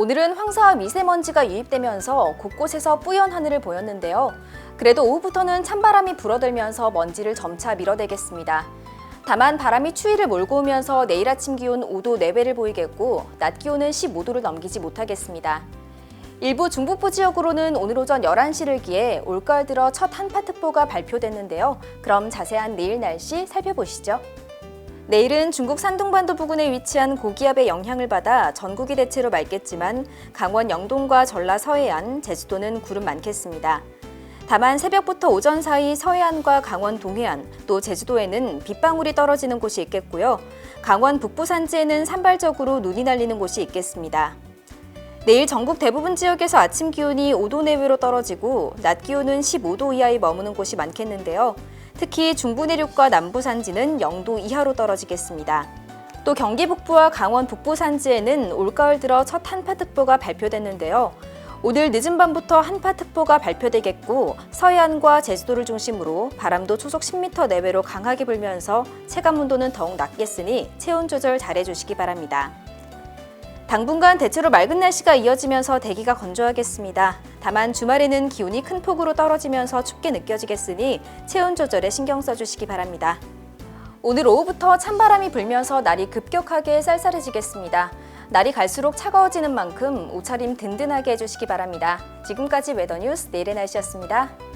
오늘은 황사와 미세먼지가 유입되면서 곳곳에서 뿌연 하늘을 보였는데요. 그래도 오후부터는 찬바람이 불어들면서 먼지를 점차 밀어내겠습니다. 다만 바람이 추위를 몰고 오면서 내일 아침 기온 5도 내외를 보이겠고 낮 기온은 15도를 넘기지 못하겠습니다. 일부 중북부 지역으로는 오늘 오전 11시를 기해 올가을 들어 첫 한파특보가 발표됐는데요. 그럼 자세한 내일 날씨 살펴보시죠. 내일은 중국 산둥반도 부근에 위치한 고기압의 영향을 받아 전국이 대체로 맑겠지만 강원 영동과 전라 서해안, 제주도는 구름 많겠습니다. 다만 새벽부터 오전 사이 서해안과 강원 동해안, 또 제주도에는 빗방울이 떨어지는 곳이 있겠고요. 강원 북부 산지에는 산발적으로 눈이 날리는 곳이 있겠습니다. 내일 전국 대부분 지역에서 아침 기온이 5도 내외로 떨어지고 낮 기온은 15도 이하에 머무는 곳이 많겠는데요. 특히 중부 내륙과 남부 산지는 0도 이하로 떨어지겠습니다. 또 경기 북부와 강원 북부 산지에는 올가을 들어 첫 한파특보가 발표됐는데요. 오늘 늦은 밤부터 한파특보가 발표되겠고 서해안과 제주도를 중심으로 바람도 초속 10m 내외로 강하게 불면서 체감 온도는 더욱 낮겠으니 체온 조절 잘해주시기 바랍니다. 당분간 대체로 맑은 날씨가 이어지면서 대기가 건조하겠습니다. 다만 주말에는 기온이 큰 폭으로 떨어지면서 춥게 느껴지겠으니 체온 조절에 신경 써주시기 바랍니다. 오늘 오후부터 찬바람이 불면서 날이 급격하게 쌀쌀해지겠습니다. 날이 갈수록 차가워지는 만큼 옷차림 든든하게 해주시기 바랍니다. 지금까지 웨더뉴스 내일의 날씨였습니다.